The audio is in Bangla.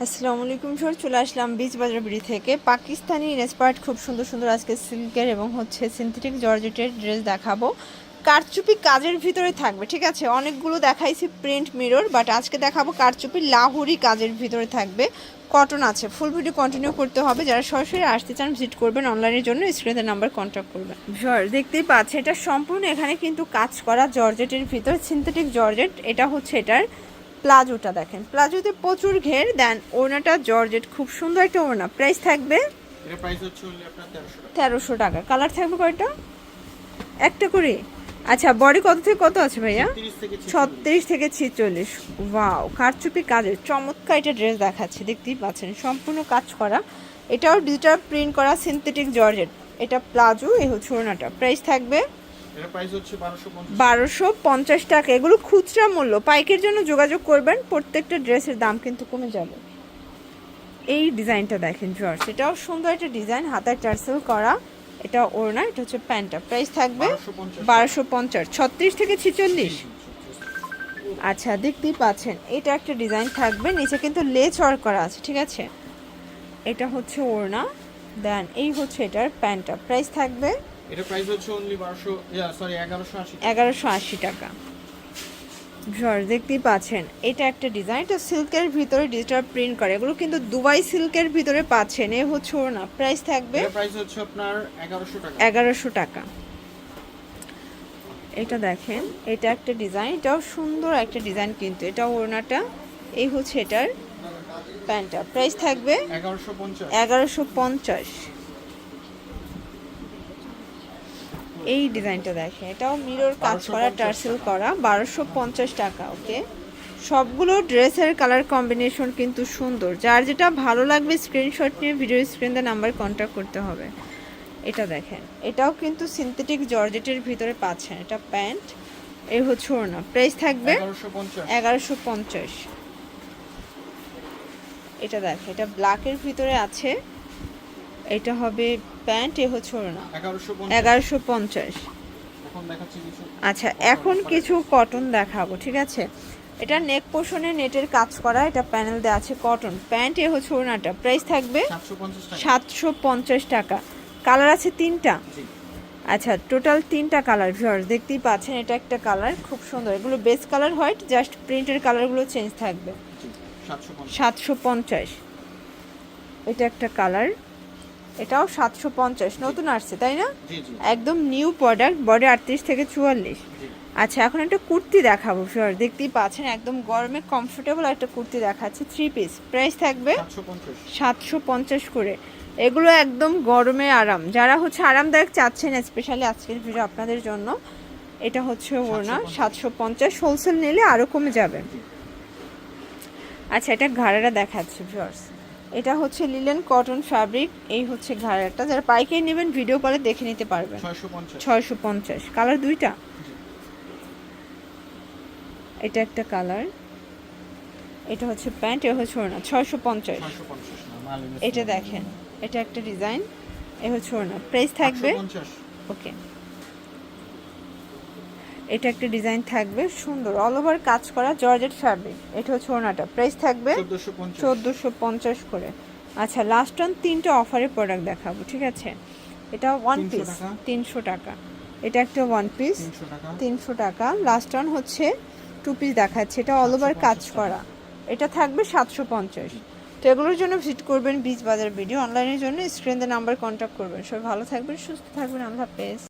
আসসালামু আলাইকুম স্যার চলে আসলাম বিচ বাজার বিড়ি থেকে। পাকিস্তানি ইনস্পায়ার্ড খুব সুন্দর সুন্দর আজকে সিল্কের এবং হচ্ছে সিনথেটিক জর্জেটের ড্রেস দেখাবো। কারচুপি কাজের ভিতরে থাকবে, ঠিক আছে? অনেকগুলো দেখাইছি প্রিন্ট মিরর, বাট আজকে দেখাবো কারচুপি লাহুরি কাজের ভিতরে থাকবে। কটন আছে, ফুল ভিডিও কন্টিনিউ করতে হবে। যারা সরাসরি আসতে চান, ভিজিট করবেন অনলাইনের জন্য স্ক্রিনের নাম্বার কন্ট্যাক্ট করবেন। জ্বর দেখতেই পাচ্ছে এটা সম্পূর্ণ এখানে কিন্তু কাজ করা জর্জেটের ভিতর, সিনথেটিক জর্জেট, এটা হচ্ছে এটার প্লাজোটা দেখেন। প্লাজোতে প্রচুর ঘের দেন ওড়নাটা জর্জেট খুব সুন্দর একটা ওড়না। প্রাইস থাকবে এটা প্রাইস হচ্ছে only আপনার 1300 টাকা। তেরোশো টাকা। কালার থাকবে কয়টা? একটা করে। আচ্ছা বডি কত থেকে কত আছে ভাইয়া? 30 থেকে 46 ছত্রিশ থেকে ছিচল্লিশ। ওয়াও কারচুপি কাজের চমৎকার এটা ড্রেস দেখাচ্ছে দেখতেই পাচ্ছেন। সম্পূর্ণ কাজ করা। এটাও ডিজিটাল প্রিন্ট করা সিনথেটিক জর্জেট। এটা প্লাজো এই হচ্ছে ওড়নাটা। প্রাইস থাকবে এটা 1250 বারোশো পঞ্চাশ। টাকা। এগুলো খুচরা মূল্য। পাইকের জন্য যোগাযোগ করবেন প্রত্যেকটা ড্রেসের দাম কিন্তু কমে যাবে। এই ডিজাইনটা দেখেন জর্জ এটাও সুন্দর একটা ডিজাইন হাতায় টার্সেল করা। এটা ওড়না এটা হচ্ছে প্যান্টটা। প্রাইস থাকবে 1250 বারোশো পঞ্চাশ। ছত্রিশ থেকে ছিচল্লিশ। আচ্ছা দেখতেই পাচ্ছেন এটা একটা ডিজাইন থাকবে। নিচে কিন্তু লেজ ওয়ার্ক করা আছে ঠিক আছে? এটা হচ্ছে ওড়না। দেন এই হচ্ছে এটার প্যান্টটা। প্রাইস থাকবে এটা প্রাইস হচ্ছে only 1200 সরি 1180 এগারোশো আশি টাকা। ঝড় দেখতেই পাচ্ছেন এটা একটা ডিজাইন এটা সিল্কের ভিতরে ডিজিটাল প্রিন্ট করে এগুলো কিন্তু দুবাই সিল্কের ভিতরে পাচ্ছেন এ হচ্ছে ওর না প্রাইস থাকবে এটা প্রাইস হচ্ছে আপনার 1100 টাকা। এগারোশো টাকা। এটা দেখেন এটা একটা ডিজাইন এটাও সুন্দর একটা ডিজাইন কিন্তু এটা ওড়নাটা এই হচ্ছে এটার প্যান্টটা প্রাইস থাকবে 1150 এগারোশো পঞ্চাশ। এই ডিজাইনটা দেখে এটাও মিরর কাজ করা টার্সেল করা বারোশো পঞ্চাশ টাকা ওকে সবগুলো ড্রেসের কালার কম্বিনেশন কিন্তু সুন্দর। যার যেটা ভালো লাগবে স্ক্রিনশট নিয়ে ভিডিও স্ক্রিন স্ক্রিনে নাম্বার কন্ট্যাক্ট করতে হবে। এটা দেখেন এটাও কিন্তু সিনথেটিক জর্জেটের ভিতরে পাচ্ছেন। এটা প্যান্ট এই হচ্ছে না প্রাইস থাকবে এগারোশো পঞ্চাশ। এটা দেখ এটা ব্ল্যাকের ভিতরে আছে। এটা হবে প্যান্ট এ হচ্ছে 1150 এগারোশো পঞ্চাশ। আচ্ছা এখন কিছু কটন দেখাবো ঠিক আছে? এটা নেক পোষণে নেটের কাজ করা এটা প্যানেল দেওয়া আছে কটন প্যান্ট এ হচ্ছে ওড়নাটা। প্রাইস থাকবে সাতশো পঞ্চাশ টাকা। কালার আছে তিনটা? আচ্ছা টোটাল তিনটা কালার ভিউয়ার্স দেখতেই পাচ্ছেন এটা একটা কালার খুব সুন্দর। এগুলো বেস কালার হোয়াইট জাস্ট প্রিন্টের কালারগুলো চেঞ্জ থাকবে। সাতশো পঞ্চাশ। এটা একটা কালার এটাও সাতশো পঞ্চাশ নতুন আসছে তাই না? একদম নিউ প্রোডাক্ট বডি আটত্রিশ থেকে চুয়াল্লিশ। আচ্ছা এখন একটা কুর্তি দেখাবো ফিওর দেখতেই পাচ্ছেন একদম গরমে কমফোর্টেবল একটা কুর্তি দেখাচ্ছে থ্রি পিস প্রাইস থাকবে সাতশো পঞ্চাশ। করে। এগুলো একদম গরমে আরাম যারা হচ্ছে আরামদায়ক চাচ্ছেন স্পেশালি আজকের ভিডিও আপনাদের জন্য এটা হচ্ছে ওড়না সাতশো পঞ্চাশ। হোলসেল নিলে আরও কমে যাবে। আচ্ছা এটা ঘাড়াটা দেখাচ্ছে ভিউয়ার্স এটা হচ্ছে লিলেন কটন ফ্যাব্রিক এই হচ্ছে ঘাড়াটা যারা পাইকারি নেবেন ভিডিও কলে দেখে নিতে পারবেন। 650 ছয়শো পঞ্চাশ। কালার দুইটা? এটা একটা কালার। এটা হচ্ছে প্যান্ট এটা হচ্ছে ওড়না। ছয়শো পঞ্চাশ। 650 না মাল এটা দেখেন। এটা একটা ডিজাইন এ হচ্ছে ওড়না। প্রাইস থাকবে? ওকে। এটা একটা ডিজাইন থাকবে সুন্দর। অল ওভার কাজ করা জর্জেট ফ্যাব্রিক এটা হচ্ছে ওড়নাটা। প্রাইস থাকবে 1450 চোদ্দোশো পঞ্চাশ করে। আচ্ছা লাস্ট অন তিনটা অফারের প্রোডাক্ট দেখাবো ঠিক আছে? এটা ওয়ান পিস তিনশো টাকা। এটা একটা ওয়ান পিস তিনশো টাকা। লাস্ট অন হচ্ছে টু পিস দেখাচ্ছে। এটা অল ওভার কাজ করা। এটা থাকবে সাতশো পঞ্চাশ। তো এগুলোর জন্য ভিজিট করবেন বীজ বাজার ভিডিও অনলাইনের জন্য স্ক্রিন নাম্বার কন্ট্যাক্ট করবেন। সবাই ভালো থাকবেন সুস্থ থাকবেন। আল্লাহ হাফেজ।